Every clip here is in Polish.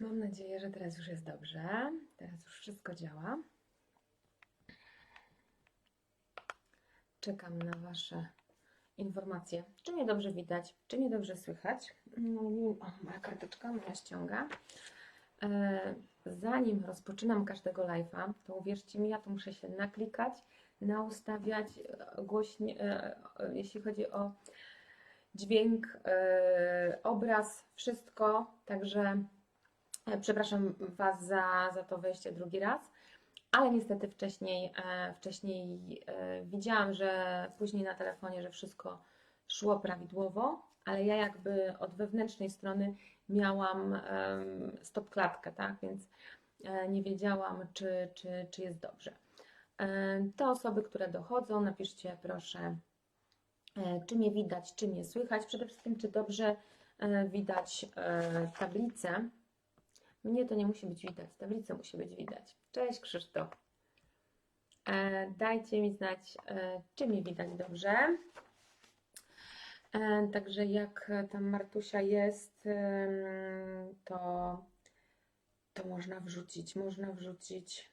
Mam nadzieję, że teraz już jest dobrze. Teraz już wszystko działa. Czekam na Wasze informacje. Czy mnie dobrze widać? Czy mnie dobrze słychać? No, o, moja karteczka, moja ściąga. E, Zanim rozpoczynam każdego live'a, to uwierzcie mi, ja tu muszę się naklikać, naustawiać e, głośnie, e, jeśli chodzi o dźwięk, obraz, wszystko. Także przepraszam Was za, za to wejście drugi raz, ale niestety wcześniej, e, wcześniej e, widziałam, że później na telefonie, że wszystko szło prawidłowo, ale ja jakby od wewnętrznej strony miałam stop klatkę, tak? Więc e, nie wiedziałam, czy, czy, czy jest dobrze. E, Te osoby, które dochodzą, napiszcie proszę, e, czy mnie widać, czy mnie słychać. Przede wszystkim, czy dobrze e, widać e, tablicę. Mnie to nie musi być widać, tablicę musi być widać. Cześć Krzysztof. E, Dajcie mi znać, e, czy mnie widać dobrze. E, Także jak tam Martusia jest, em, to, to można wrzucić, można wrzucić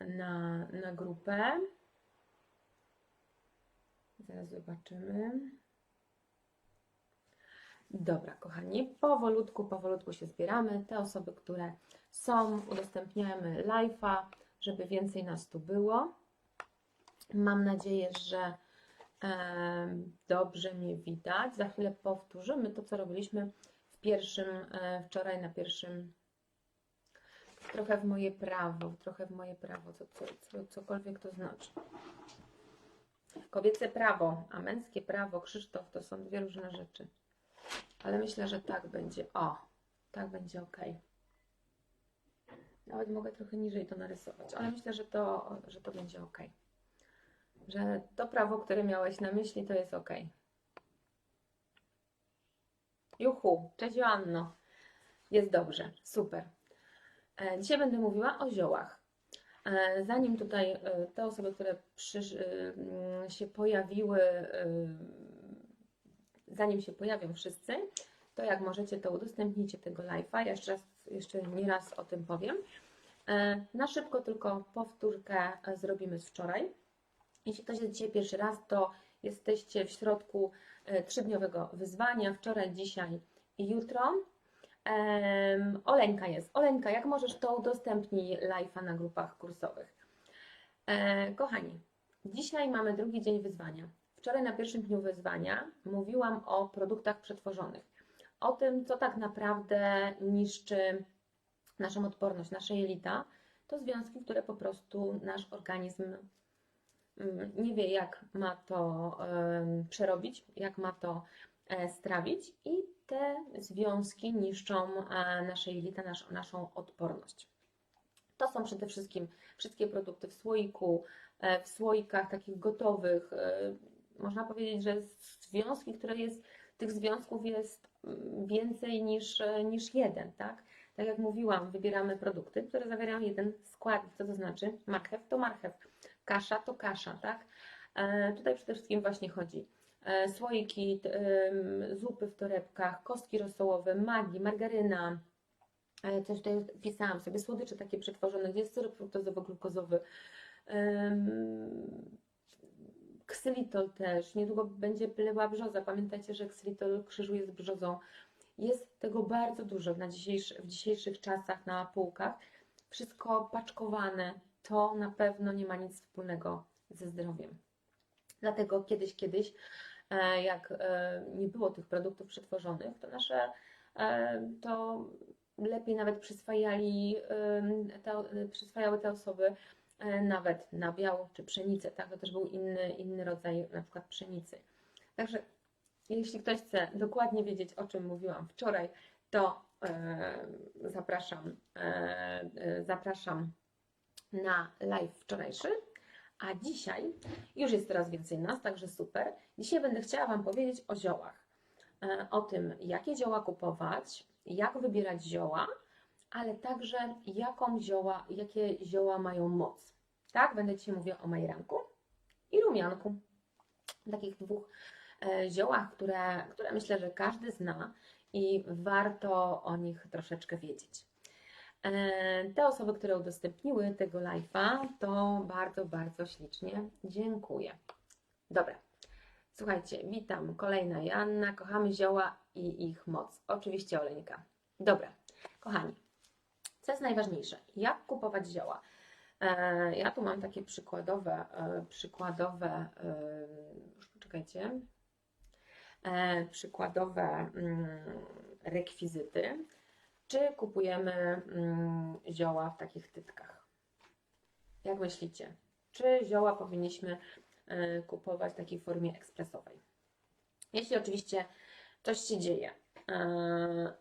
na, na grupę. Zaraz zobaczymy. Dobra, kochani, powolutku, powolutku się zbieramy. Te osoby, które są, udostępniamy live'a, żeby więcej nas tu było. Mam nadzieję, że dobrze mnie widać. Za chwilę powtórzymy to, co robiliśmy w pierwszym, e, wczoraj na pierwszym. Trochę w moje prawo, trochę w moje prawo, co, co, co, cokolwiek to znaczy. Kobiece prawo, a męskie prawo, Krzysztof, to są dwie różne rzeczy. Ale myślę, że tak będzie. O, tak będzie ok. Nawet mogę trochę niżej to narysować, ale myślę, że to, że to będzie ok. Że to prawo, które miałeś na myśli, to jest ok. Juhu, cześć Joanno. Jest dobrze, super. E, Dzisiaj będę mówiła o ziołach. E, Zanim tutaj e, te osoby, które przysz, e, mm, się pojawiły, zanim się pojawią wszyscy, to jak możecie, to udostępnijcie tego live'a. Ja jeszcze raz, jeszcze nie raz o tym powiem. E, Na szybko tylko powtórkę e, zrobimy z wczoraj. Jeśli ktoś jest dzisiaj pierwszy raz, to jesteście w środku e, trzydniowego wyzwania. Wczoraj, dzisiaj i jutro. Oleńka jest. Oleńka, jak możesz, to udostępnij live'a na grupach kursowych. Kochani, dzisiaj mamy drugi dzień wyzwania. Wczoraj na pierwszym dniu wyzwania mówiłam o produktach przetworzonych. O tym, co tak naprawdę niszczy naszą odporność, nasze jelita. To związki, które po prostu nasz organizm mm, nie wie, jak ma to przerobić, jak ma to e, strawić, i te związki niszczą e, nasze jelita, nasz, naszą odporność. To są przede wszystkim wszystkie produkty w słoiku, e, w słoikach takich gotowych. Można powiedzieć, że związki, które jest, tych związków jest mm, więcej niż, e, niż jeden, tak? Tak jak mówiłam, wybieramy produkty, które zawierają jeden składnik. Co to znaczy? Marchew to marchew, kasza to kasza, tak? E, Tutaj przede wszystkim właśnie chodzi e, słoiki, zupy w torebkach, kostki rosołowe, magi, margaryna, coś tutaj pisałam sobie, słodycze takie przetworzone, gdzie jest syrop fruktozowo-glukozowy, ksylitol też, niedługo będzie była brzoza, pamiętajcie, że ksylitol krzyżuje z brzozą. Jest tego bardzo dużo na dzisiejszy, w dzisiejszych czasach na półkach. Wszystko paczkowane, to na pewno nie ma nic wspólnego ze zdrowiem. Dlatego kiedyś, kiedyś, e, jak e, nie było tych produktów przetworzonych, to nasze, e, to lepiej nawet przyswajali, te, przyswajały te osoby nawet nabiał czy pszenicę, tak? To też był inny, inny rodzaj na przykład pszenicy. Także jeśli ktoś chce dokładnie wiedzieć, o czym mówiłam wczoraj, to e, zapraszam, e, e, zapraszam na live wczorajszy. A dzisiaj już jest coraz więcej nas, także super. Dzisiaj będę chciała Wam powiedzieć o ziołach. E, O tym, jakie zioła kupować, jak wybierać zioła, ale także jaką zioła, jakie zioła mają moc. Tak, będę dzisiaj mówiła o majranku i rumianku. Takich dwóch e, ziołach, które, które myślę, że każdy zna i warto o nich troszeczkę wiedzieć. E, Te osoby, które udostępniły tego live'a, to bardzo, bardzo ślicznie dziękuję. Dobra. Słuchajcie, witam. Kolejna Joanna. Kochamy zioła i ich moc. Oczywiście Oleńka. Dobra, kochani. Co jest najważniejsze? Jak kupować zioła? E, Ja tu mam takie przykładowe, e, przykładowe, już poczekajcie, e, przykładowe mm, rekwizyty. Czy kupujemy mm, zioła w takich tytkach? Jak myślicie? Czy zioła powinniśmy kupować w takiej formie ekspresowej? Jeśli oczywiście coś się dzieje,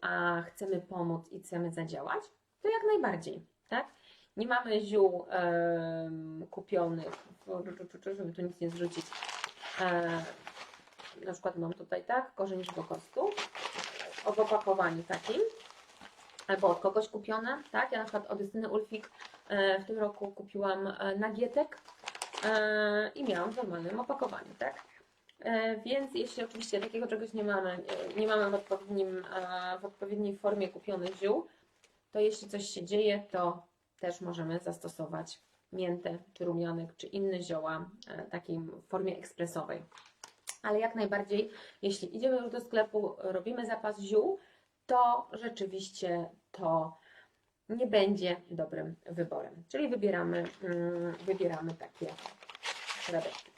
a chcemy pomóc i chcemy zadziałać, to jak najbardziej, tak? Nie mamy ziół em, kupionych, żeby tu nic nie zrzucić. E, na przykład mam tutaj, tak, korzeń żywokostów w opakowaniu takim, albo od kogoś kupione, tak? Ja na przykład od Justyny Ulfik e, w tym roku kupiłam e, nagietek e, i miałam w normalnym opakowaniu, tak? E, Więc jeśli oczywiście takiego czegoś nie mamy, e, nie mamy w, odpowiednim, e, w odpowiedniej formie kupionych ziół, to jeśli coś się dzieje, to też możemy zastosować miętę, czy rumianek, czy inne zioła e, takiej w formie ekspresowej. Ale jak najbardziej, jeśli idziemy już do sklepu, robimy zapas ziół, to rzeczywiście to nie będzie dobrym wyborem. Czyli wybieramy, mm, wybieramy takie środeczki.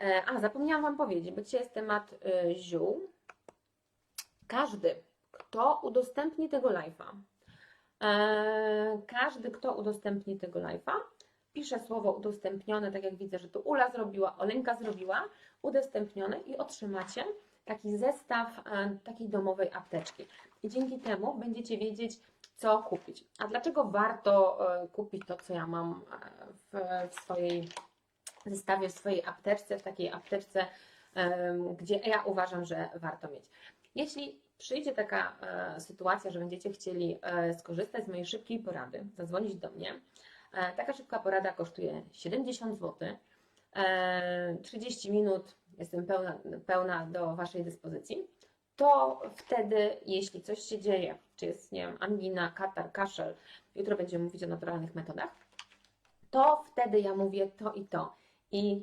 E, A, zapomniałam Wam powiedzieć, bo dzisiaj jest temat y, ziół. Każdy, kto udostępni tego live'a, e, każdy, kto udostępni tego live'a, pisze słowo udostępnione, tak jak widzę, że tu Ula zrobiła, Olenka zrobiła, udostępnione i otrzymacie taki zestaw e, takiej domowej apteczki. I dzięki temu będziecie wiedzieć, co kupić. A dlaczego warto e, kupić to, co ja mam e, w, swojej zestawie, w swojej apteczce, w takiej apteczce, gdzie ja uważam, że warto mieć. Jeśli przyjdzie taka e, sytuacja, że będziecie chcieli e, skorzystać z mojej szybkiej porady, zadzwonić do mnie, e, taka szybka porada kosztuje 70 zł. E, 30 minut jestem pełna, pełna do Waszej dyspozycji. To wtedy, jeśli coś się dzieje, czy jest, nie wiem, angina, katar, kaszel, jutro będziemy mówić o naturalnych metodach, to wtedy ja mówię to i to. I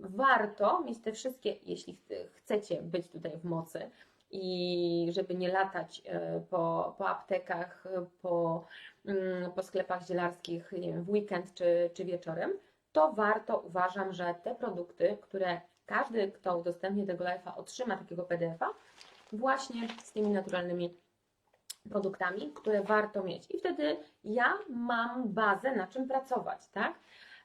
warto mieć te wszystkie, jeśli ch- chcecie być tutaj w mocy i żeby nie latać e, po, po aptekach, po, mm, po sklepach zielarskich, nie wiem, w weekend czy, czy wieczorem, to warto, uważam, że te produkty, które każdy, kto udostępni tego live'a, otrzyma takiego PDF-a, właśnie z tymi naturalnymi produktami, które warto mieć. I wtedy ja mam bazę, na czym pracować, tak?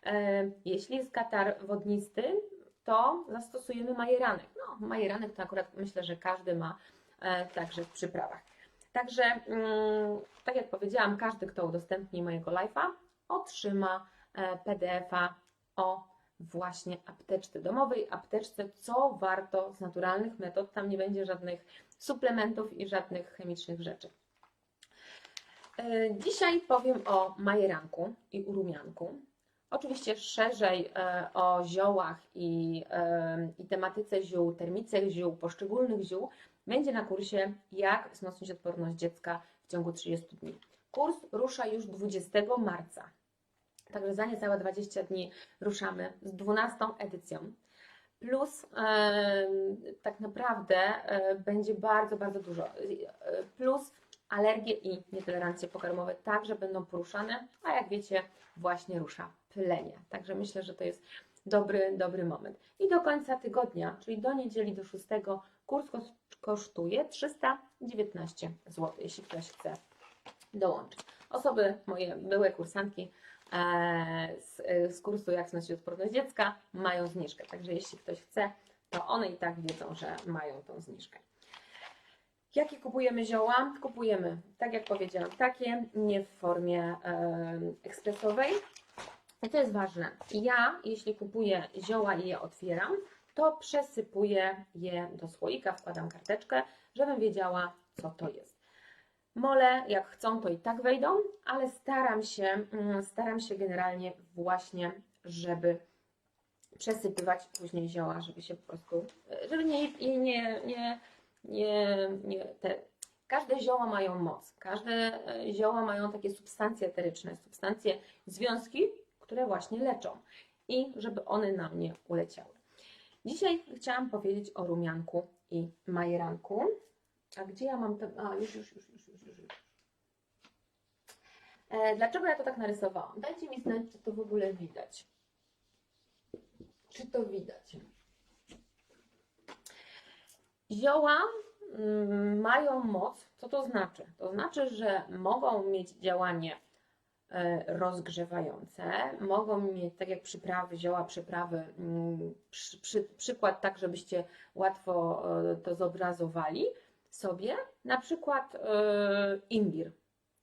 E, Jeśli jest katar wodnisty, to zastosujemy majeranek. No, majeranek to akurat myślę, że każdy ma e, także w przyprawach. Także, mm, tak jak powiedziałam, każdy, kto udostępni mojego live'a, otrzyma e, PDF-a o właśnie apteczce domowej, apteczce, co warto z naturalnych metod. Tam nie będzie żadnych suplementów i żadnych chemicznych rzeczy. E, Dzisiaj powiem o majeranku i urumianku. Oczywiście szerzej e, o ziołach i, e, i tematyce ziół, termice ziół, poszczególnych ziół będzie na kursie Jak wzmocnić odporność dziecka w ciągu 30 dni. Kurs rusza już 20 marca. Także za niecałe 20 dni ruszamy z 12 edycją. Plus e, tak naprawdę będzie bardzo, bardzo dużo. Plus alergie i nietolerancje pokarmowe także będą poruszane, a jak wiecie, właśnie rusza plenie. Także myślę, że to jest dobry, dobry moment. I do końca tygodnia, czyli do niedzieli do 6, kurs kos- kosztuje 319 zł, jeśli ktoś chce dołączyć. Osoby, moje byłe kursantki e, z, z kursu Jak znosić odporność dziecka mają zniżkę. Także jeśli ktoś chce, to one i tak wiedzą, że mają tą zniżkę. Jakie kupujemy zioła? Kupujemy, tak jak powiedziałam, takie, nie w formie e, ekspresowej. I to jest ważne. Ja, jeśli kupuję zioła i je otwieram, to przesypuję je do słoika, wkładam karteczkę, żebym wiedziała, co to jest. Mole, jak chcą, to i tak wejdą, ale staram się, mm, staram się generalnie właśnie, żeby przesypywać później zioła, żeby się po prostu, żeby nie, nie, nie, nie, nie, te, każde zioła mają moc, każde e, zioła mają takie substancje eteryczne, substancje, związki, które właśnie leczą i żeby one nam nie uleciały. Dzisiaj chciałam powiedzieć o rumianku i majeranku. A gdzie ja mam ten... A, już, już, już, już, już. już. E, dlaczego ja to tak narysowałam? Dajcie mi znać, czy to w ogóle widać. Czy to widać? Zioła mm, mają moc. Co to znaczy? To znaczy, że mogą mieć działanie e, rozgrzewające, mogą mieć, tak jak przyprawy, zioła, przyprawy, mm, przy, przy, przykład tak, żebyście łatwo e, to zobrazowali sobie, na przykład e, imbir,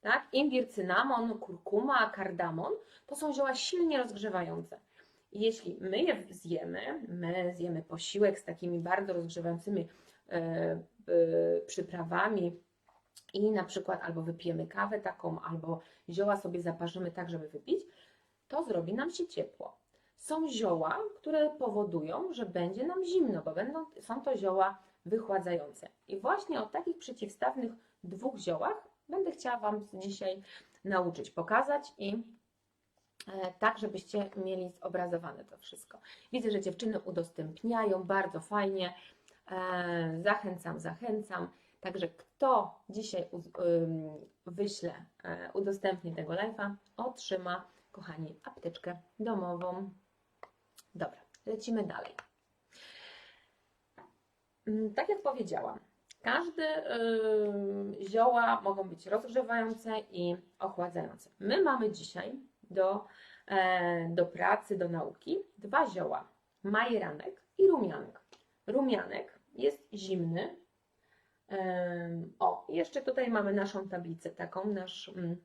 tak? Imbir, cynamon, kurkuma, kardamon to są zioła silnie rozgrzewające. Jeśli my je zjemy, my zjemy posiłek z takimi bardzo rozgrzewającymi przyprawami i na przykład albo wypijemy kawę taką, albo zioła sobie zaparzymy tak, żeby wypić, to zrobi nam się ciepło. Są zioła, które powodują, że będzie nam zimno, bo będą, są to zioła wychładzające. I właśnie o takich przeciwstawnych dwóch ziołach będę chciała Wam dzisiaj nauczyć, pokazać i e, tak, żebyście mieli zobrazowane to wszystko. Widzę, że dziewczyny udostępniają bardzo fajnie. E, Zachęcam, zachęcam. Także kto dzisiaj wyśle, e, udostępni tego live'a, otrzyma, kochani, apteczkę domową. Dobra, lecimy dalej. Mm, Tak jak powiedziałam, każde y, zioła mogą być rozgrzewające i ochładzające. My mamy dzisiaj do, e, do pracy, do nauki dwa zioła: majeranek i rumianek. Rumianek jest zimny. O, jeszcze tutaj mamy naszą tablicę, taką, nasz, mm,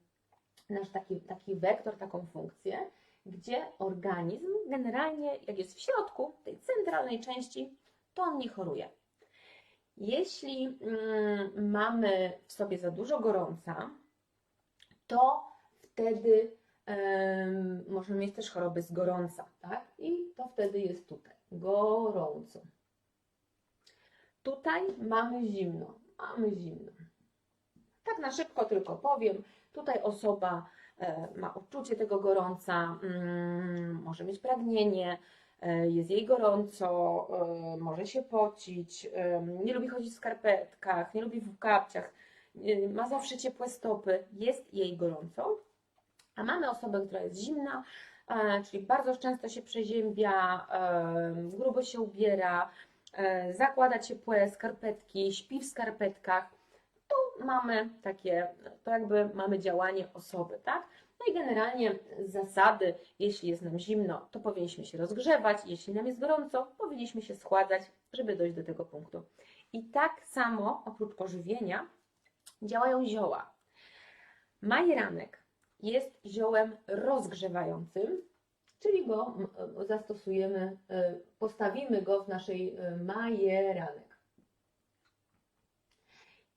nasz taki, taki wektor, taką funkcję, gdzie organizm generalnie, jak jest w środku tej centralnej części, to on nie choruje. Jeśli mm, mamy w sobie za dużo gorąca, to wtedy em, możemy mieć też choroby z gorąca, tak? I to wtedy jest tutaj, gorąco. Tutaj mamy zimno, mamy zimno. Tak na szybko tylko powiem, tutaj osoba e, ma odczucie tego gorąca, mm, może mieć pragnienie, e, jest jej gorąco, e, może się pocić, nie lubi chodzić w skarpetkach, nie lubi w kapciach, ma zawsze ciepłe stopy, jest jej gorąco. A mamy osobę, która jest zimna, czyli bardzo często się przeziębia, grubo się ubiera, zakłada ciepłe skarpetki, śpi w skarpetkach. Tu mamy takie, to jakby mamy działanie osoby, tak? No i generalnie zasady, jeśli jest nam zimno, to powinniśmy się rozgrzewać, jeśli nam jest gorąco, powinniśmy się schładzać, żeby dojść do tego punktu. I tak samo, oprócz pożywienia, działają zioła. Majeranek jest ziołem rozgrzewającym, czyli go zastosujemy, y, postawimy go w naszej y, majeranek.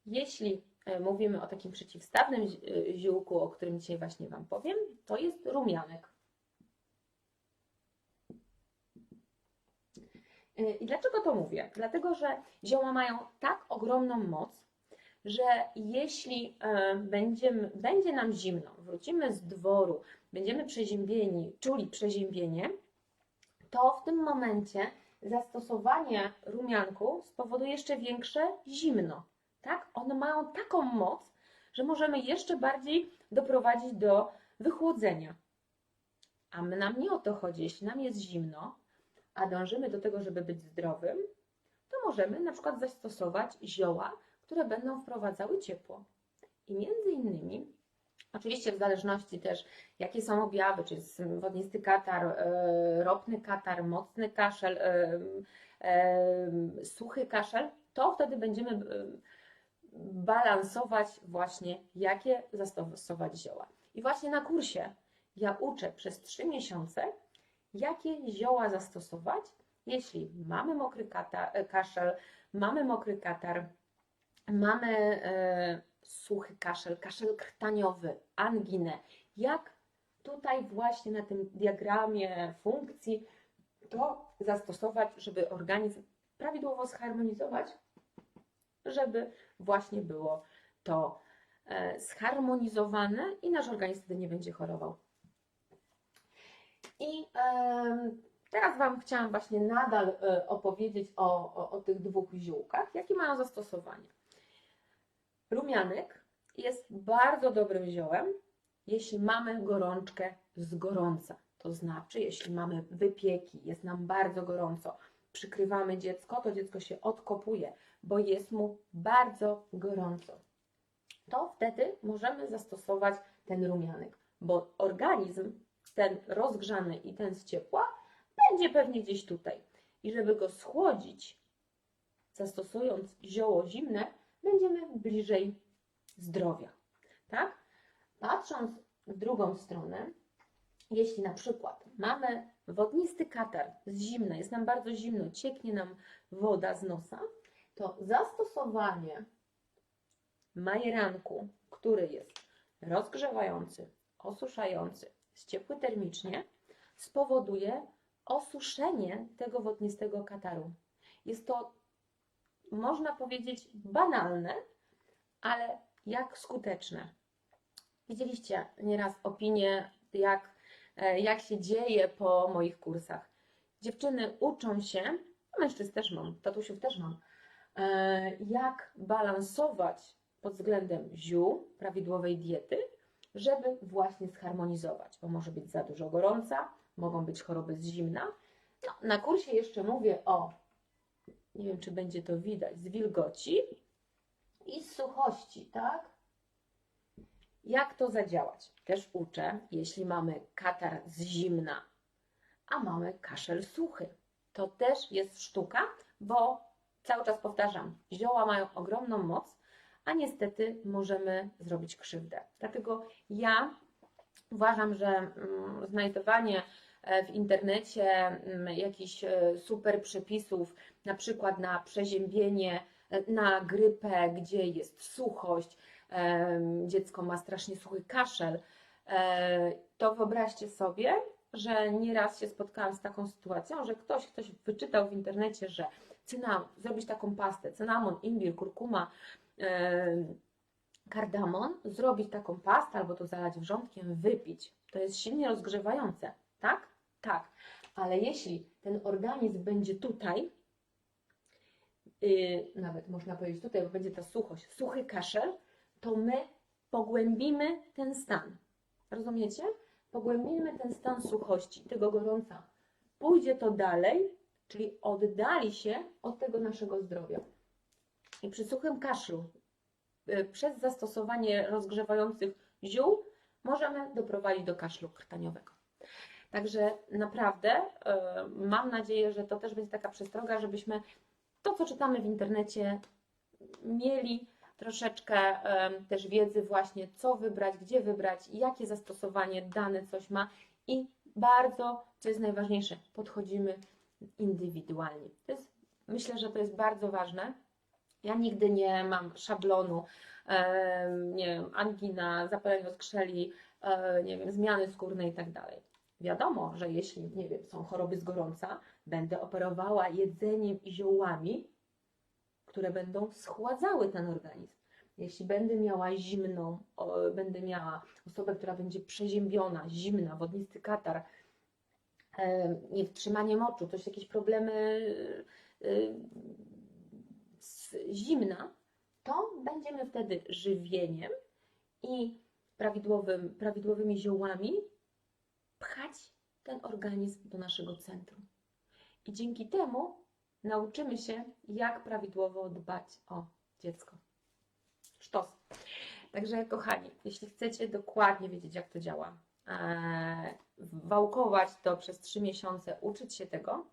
Jeśli y, mówimy o takim przeciwstawnym zi- ziółku, o którym dzisiaj właśnie Wam powiem, to jest rumianek. I dlaczego to mówię? Dlatego, że zioła mają tak ogromną moc, że jeśli e, będziemy, będzie nam zimno, wrócimy z dworu, będziemy przeziębieni, czuli przeziębienie, to w tym momencie zastosowanie rumianku spowoduje jeszcze większe zimno. Tak? One mają taką moc, że możemy jeszcze bardziej doprowadzić do wychłodzenia. A my nam nie o to chodzi. Jeśli nam jest zimno, a dążymy do tego, żeby być zdrowym, to możemy na przykład zastosować zioła, które będą wprowadzały ciepło. I między innymi, oczywiście w zależności też, jakie są objawy, czy jest wodnisty katar, e, ropny katar, mocny kaszel, e, e, suchy kaszel, to wtedy będziemy balansować właśnie, jakie zastosować zioła. I właśnie na kursie ja uczę przez 3 miesiące, jakie zioła zastosować, jeśli mamy mokry kata, e, kaszel, mamy mokry katar, mamy e, suchy kaszel, kaszel krtaniowy, anginę. Jak tutaj właśnie na tym diagramie funkcji to zastosować, żeby organizm prawidłowo zharmonizować, żeby właśnie było to e, zharmonizowane i nasz organizm wtedy nie będzie chorował. I teraz Wam chciałam właśnie nadal e, opowiedzieć o, o, o tych dwóch ziółkach, jakie mają zastosowanie. Rumianek jest bardzo dobrym ziołem, jeśli mamy gorączkę z gorąca. To znaczy, jeśli mamy wypieki, jest nam bardzo gorąco, przykrywamy dziecko, to dziecko się odkopuje, bo jest mu bardzo gorąco. To wtedy możemy zastosować ten rumianek, bo organizm, ten rozgrzany i ten z ciepła, będzie pewnie gdzieś tutaj. I żeby go schłodzić, zastosując zioło zimne, będziemy bliżej zdrowia. Tak? Patrząc w drugą stronę, jeśli na przykład mamy wodnisty katar z zimna, jest nam bardzo zimno, cieknie nam woda z nosa, to zastosowanie majeranku, który jest rozgrzewający, osuszający, jest ciepły termicznie, spowoduje osuszenie tego wodnistego kataru. Jest to, można powiedzieć, banalne, ale jak skuteczne. Widzieliście nieraz opinie, jak, e, jak się dzieje po moich kursach. Dziewczyny uczą się, mężczyzn też mam, tatusiów też mam, e, jak balansować pod względem ziół, prawidłowej diety, żeby właśnie zharmonizować, bo może być za dużo gorąca, mogą być choroby z zimna. No, na kursie jeszcze mówię o, nie wiem czy będzie to widać, z wilgoci i z suchości, tak? Jak to zadziałać? Też uczę, jeśli mamy katar z zimna, a mamy kaszel suchy. To też jest sztuka, bo cały czas powtarzam, zioła mają ogromną moc, a niestety możemy zrobić krzywdę. Dlatego ja uważam, że mm, znajdowanie w internecie mm, jakichś e, super przepisów, na przykład na przeziębienie, e, na grypę, gdzie jest suchość, dziecko ma strasznie suchy kaszel, e, to wyobraźcie sobie, że nieraz się spotkałam z taką sytuacją, że ktoś, ktoś wyczytał w internecie, że cynamon, zrobić taką pastę, cynamon, imbir, kurkuma, kardamon, zrobić taką pastę albo to zalać wrzątkiem, wypić. To jest silnie rozgrzewające, tak? Tak. Ale jeśli ten organizm będzie tutaj, yy, nawet można powiedzieć tutaj, bo będzie ta suchość, suchy kaszel, to my pogłębimy ten stan. Rozumiecie? Pogłębimy ten stan suchości, tego gorąca. Pójdzie to dalej, czyli oddali się od tego naszego zdrowia. I przy suchym kaszlu, y, przez zastosowanie rozgrzewających ziół, możemy doprowadzić do kaszlu krtaniowego. Także naprawdę y, mam nadzieję, że to też będzie taka przestroga, żebyśmy to, co czytamy w internecie, mieli troszeczkę też wiedzy właśnie, co wybrać, gdzie wybrać, jakie zastosowanie dane coś ma i bardzo, co jest najważniejsze, podchodzimy indywidualnie. Jest, myślę, że to jest bardzo ważne. Ja nigdy nie mam szablonu, nie wiem, angina, zapalenie skrzeli, e, nie wiem, zmiany skórne i tak dalej. Wiadomo, że jeśli, nie wiem, są choroby z gorąca, będę operowała jedzeniem i ziołami, które będą schładzały ten organizm. Jeśli będę miała zimną, będę miała osobę, która będzie przeziębiona, zimna, wodnisty katar, e, niewtrzymanie moczu, coś, jakieś problemy e, z zimna, to będziemy wtedy żywieniem i prawidłowym, prawidłowymi ziołami pchać ten organizm do naszego centrum. I dzięki temu nauczymy się, jak prawidłowo dbać o dziecko. Sztos. Także, kochani, jeśli chcecie dokładnie wiedzieć, jak to działa, e, wałkować to przez trzy miesiące, uczyć się tego,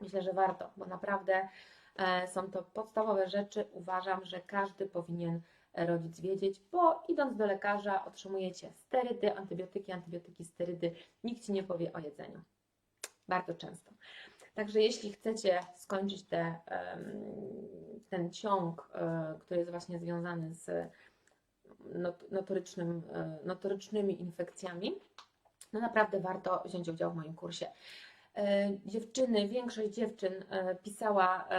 myślę, że warto, bo naprawdę e, są to podstawowe rzeczy. Uważam, że każdy powinien rodzic wiedzieć, bo idąc do lekarza otrzymujecie sterydy, antybiotyki, antybiotyki, sterydy. Nikt Ci nie powie o jedzeniu. Bardzo często. Także jeśli chcecie skończyć te, ten ciąg, e, który jest właśnie związany z not- notorycznym, e, notorycznymi infekcjami, no naprawdę warto wziąć udział w moim kursie. e, dziewczyny, większość dziewczyn e, pisała e,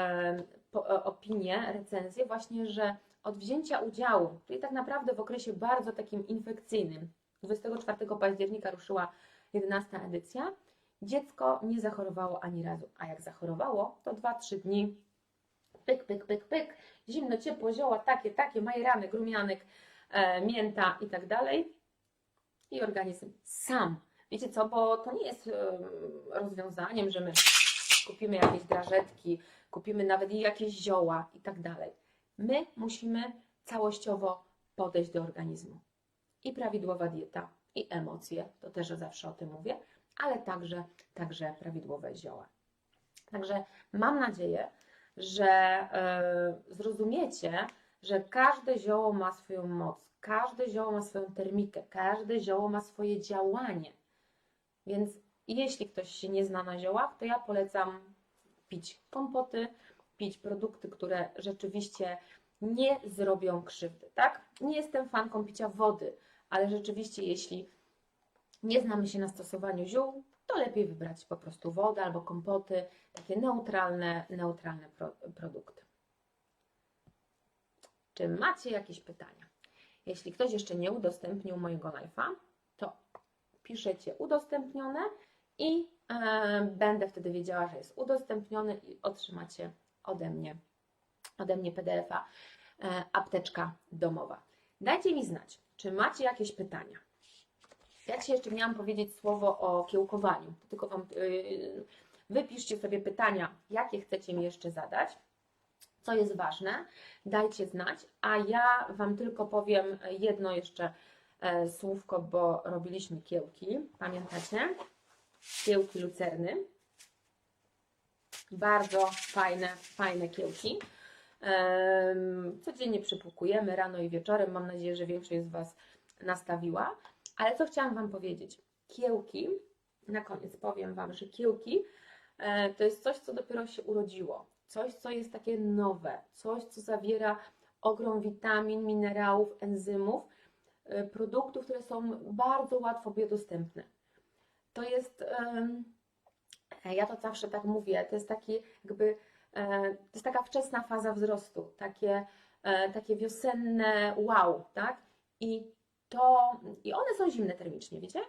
e, opinie, recenzje właśnie, że od wzięcia udziału, czyli tak naprawdę w okresie bardzo takim infekcyjnym, 24 października ruszyła 11 edycja, dziecko nie zachorowało ani razu, a jak zachorowało, to 2-3 dni pyk, pyk, pyk, pyk, zimno, ciepło, zioła, takie, takie, majeranek, rumianek, e, mięta i tak dalej. I organizm sam. Wiecie co, bo to nie jest em, rozwiązaniem, że my kupimy jakieś drażetki, kupimy nawet jakieś zioła i tak dalej. My musimy całościowo podejść do organizmu. I prawidłowa dieta, i emocje, to też zawsze o tym mówię, ale także, także prawidłowe zioła. Także mam nadzieję, że e, zrozumiecie, że każde zioło ma swoją moc, każde zioło ma swoją termikę, każde zioło ma swoje działanie. Więc jeśli ktoś się nie zna na ziołach, to ja polecam pić kompoty, pić produkty, które rzeczywiście nie zrobią krzywdy, tak? Nie jestem fanką picia wody, ale rzeczywiście jeśli nie znamy się na stosowaniu ziół, to lepiej wybrać po prostu wodę albo kompoty, takie neutralne, neutralne pro, produkty. Czy macie jakieś pytania? Jeśli ktoś jeszcze nie udostępnił mojego live'a, to piszecie udostępnione i e, będę wtedy wiedziała, że jest udostępniony i otrzymacie ode mnie, ode mnie PDF-a e, apteczka domowa. Dajcie mi znać, czy macie jakieś pytania. Ja Ci jeszcze miałam powiedzieć słowo o kiełkowaniu. Tylko Wam yy, wypiszcie sobie pytania, jakie chcecie mi jeszcze zadać, co jest ważne, dajcie znać, a ja Wam tylko powiem jedno jeszcze e, słówko, bo robiliśmy kiełki, pamiętacie? Kiełki lucerny. Bardzo fajne, fajne kiełki. Codziennie przypłukujemy rano i wieczorem. Mam nadzieję, że większość z Was nastawiła. Ale co chciałam Wam powiedzieć? Kiełki, na koniec powiem Wam, że kiełki e, to jest coś, co dopiero się urodziło. Coś, co jest takie nowe, coś, co zawiera ogrom witamin, minerałów, enzymów, e, produktów, które są bardzo łatwo biodostępne. To jest, ja to zawsze tak mówię, to jest taki jakby, e, to jest taka wczesna faza wzrostu, takie, e, takie wiosenne wow, tak? I to, i one są zimne termicznie, wiecie?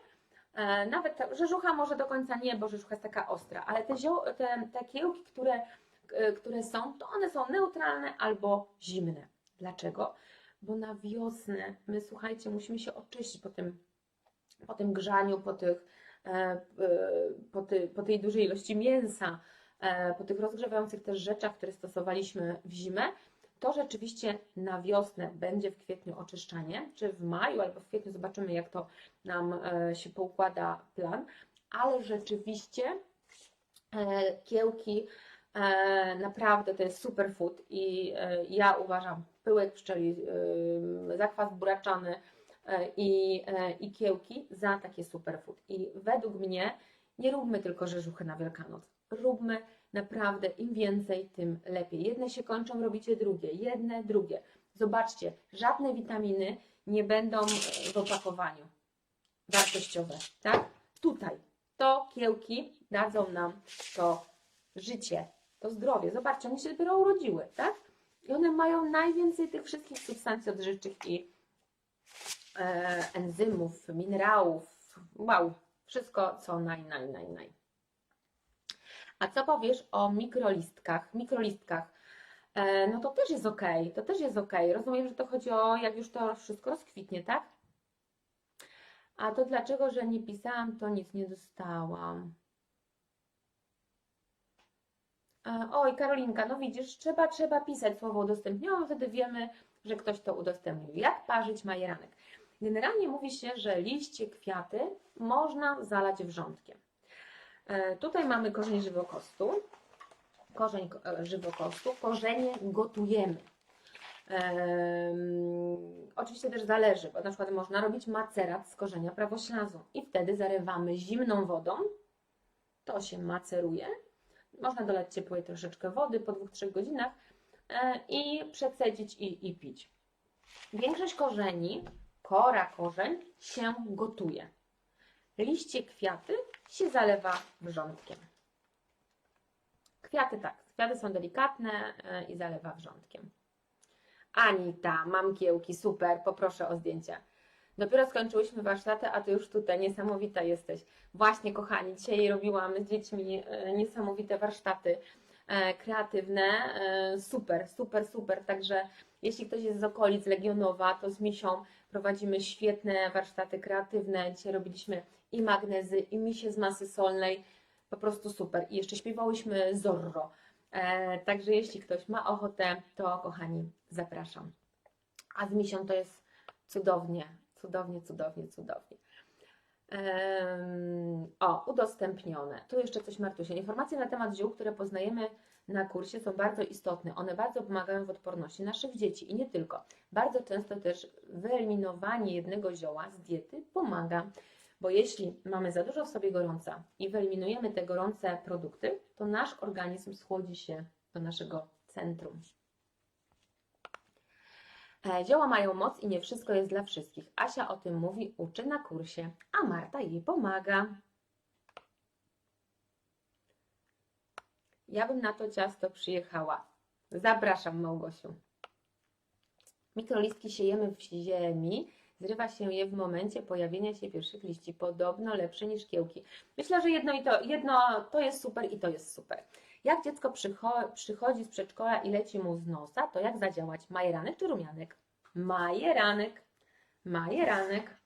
E, Nawet ta, rzeżucha może do końca nie, bo rzeżucha jest taka ostra, ale te, zio, te, te kiełki, które, e, które są, to one są neutralne albo zimne. Dlaczego? Bo na wiosnę my, słuchajcie, musimy się oczyścić po tym, po tym grzaniu, po, tych, e, e, po, ty, po tej dużej ilości mięsa, e, po tych rozgrzewających też rzeczach, które stosowaliśmy w zimę to rzeczywiście na wiosnę będzie w kwietniu oczyszczanie, czy w maju albo w kwietniu zobaczymy, jak to nam e, się poukłada plan, ale rzeczywiście e, kiełki e, naprawdę to jest superfood i e, ja uważam pyłek pszczeli, e, zakwas buraczany e, i, e, i kiełki za takie superfood. I według mnie nie róbmy tylko rzeżuchy na Wielkanoc, róbmy Naprawdę, im więcej, tym lepiej. Jedne się kończą, robicie drugie, jedne, drugie. Zobaczcie, żadne witaminy nie będą w opakowaniu wartościowe, tak? Tutaj to kiełki dadzą nam to życie, to zdrowie. Zobaczcie, one się dopiero urodziły, tak? I one mają najwięcej tych wszystkich substancji odżywczych i e, enzymów, minerałów. Wow, wszystko co naj, naj, naj, naj. A co powiesz o mikrolistkach? Mikrolistkach. E, no to też jest ok, to też jest ok. Rozumiem, że to chodzi o jak już to wszystko rozkwitnie, tak? A to dlaczego, że nie pisałam, to nic nie dostałam. E, oj, Karolinka, no widzisz, trzeba, trzeba pisać słowo udostępniono, wtedy wiemy, że ktoś to udostępnił. Jak parzyć majeranek? Generalnie mówi się, że liście, kwiaty można zalać wrzątkiem. E, Tutaj mamy korzeń żywokostu. Korzeń e, żywokostu. Korzenie gotujemy. Em, oczywiście też zależy, bo na przykład można robić macerat z korzenia prawoślazu i wtedy zarywamy zimną wodą. To się maceruje. Można dolać ciepłej troszeczkę wody po 2-3 godzinach i przecedzić i, i pić. Większość korzeni, kora korzeń się gotuje. Liście, kwiaty się zalewa wrzątkiem. Kwiaty tak, kwiaty są delikatne e, i zalewa wrzątkiem. Anita, mam kiełki, super, poproszę o zdjęcie. Dopiero skończyłyśmy warsztaty, a ty już tutaj, niesamowita jesteś. Właśnie, kochani, dzisiaj robiłam z dziećmi e, niesamowite warsztaty e, kreatywne. Super, super, super. Także jeśli ktoś jest z okolic Legionowa, to z Misią prowadzimy świetne warsztaty kreatywne. Dzisiaj robiliśmy i magnezy, i misie z masy solnej. Po prostu super. I jeszcze śpiewałyśmy Zorro. E, także jeśli ktoś ma ochotę, to kochani, zapraszam. A z Misią to jest cudownie, cudownie, cudownie, cudownie. Em, o, udostępnione. Tu jeszcze coś Martusia. Informacje na temat ziół, które poznajemy na kursie są bardzo istotne. One bardzo pomagają w odporności naszych dzieci i nie tylko. Bardzo często też wyeliminowanie jednego zioła z diety pomaga, bo jeśli mamy za dużo w sobie gorąca i wyeliminujemy te gorące produkty, to nasz organizm schłodzi się do naszego centrum. E, Zioła mają moc i nie wszystko jest dla wszystkich. Asia o tym mówi, uczy na kursie, a Marta jej pomaga. Ja bym na to ciasto przyjechała. Zapraszam, Małgosiu. Mikrolistki siejemy w ziemi, zrywa się je w momencie pojawienia się pierwszych liści. Podobno lepsze niż kiełki. Myślę, że jedno, i to, jedno to jest super i to jest super. Jak dziecko przycho- przychodzi z przedszkola i leci mu z nosa, to jak zadziałać? Majeranek czy rumianek? Majeranek. Majeranek.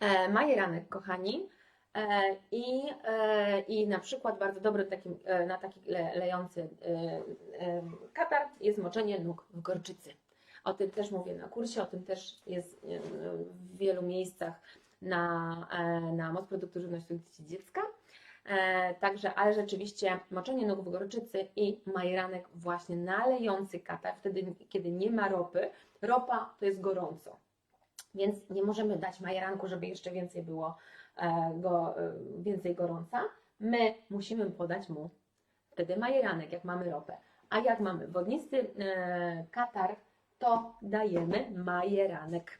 E, majeranek, kochani. E, I, e, I na przykład bardzo dobry takim, e, na taki le, lejący katar jest moczenie nóg w gorczycy. O tym też mówię na kursie, o tym też jest w wielu miejscach na, na moc produktu żywności dziecka. Także, ale rzeczywiście moczenie nóg w gorczycy i majeranek właśnie nalejący katar, wtedy kiedy nie ma ropy. Ropa to jest gorąco, więc nie możemy dać majeranku, żeby jeszcze więcej było go, e, więcej gorąca. My musimy podać mu wtedy majeranek, jak mamy ropę. A jak mamy wodnisty e, katar, to dajemy majeranek.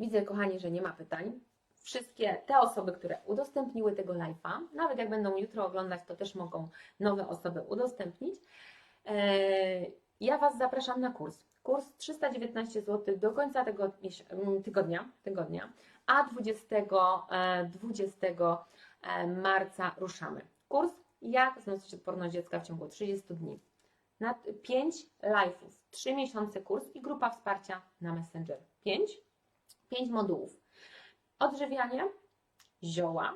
Widzę, kochani, że nie ma pytań wszystkie te osoby, które udostępniły tego live'a, nawet jak będą jutro oglądać, to też mogą nowe osoby udostępnić. E, Ja Was zapraszam na kurs. Kurs 319 zł do końca tego tygodnia, tygodnia a 20, e, 20 e, marca ruszamy. Kurs Jak wzmocnić odporność dziecka w ciągu 30 dni. Na 5 live'ów, 3 miesiące kurs i grupa wsparcia na Messenger. 5, 5 modułów. Odżywianie, zioła,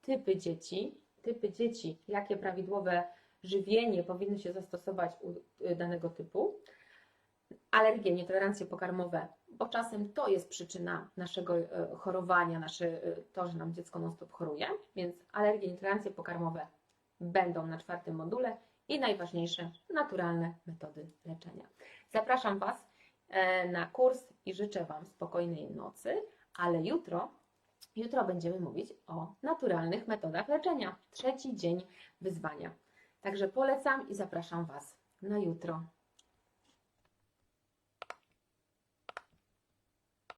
typy dzieci, typy dzieci, jakie prawidłowe żywienie powinny się zastosować u y, danego typu, alergie, nietolerancje pokarmowe, bo czasem to jest przyczyna naszego y, chorowania, nasze, y, to, że nam dziecko non-stop choruje, więc alergie, nietolerancje pokarmowe będą na czwartym module i najważniejsze, naturalne metody leczenia. Zapraszam Was e, na kurs i życzę Wam spokojnej nocy, ale jutro Jutro będziemy mówić o naturalnych metodach leczenia. Trzeci dzień wyzwania. Także polecam i zapraszam Was na jutro.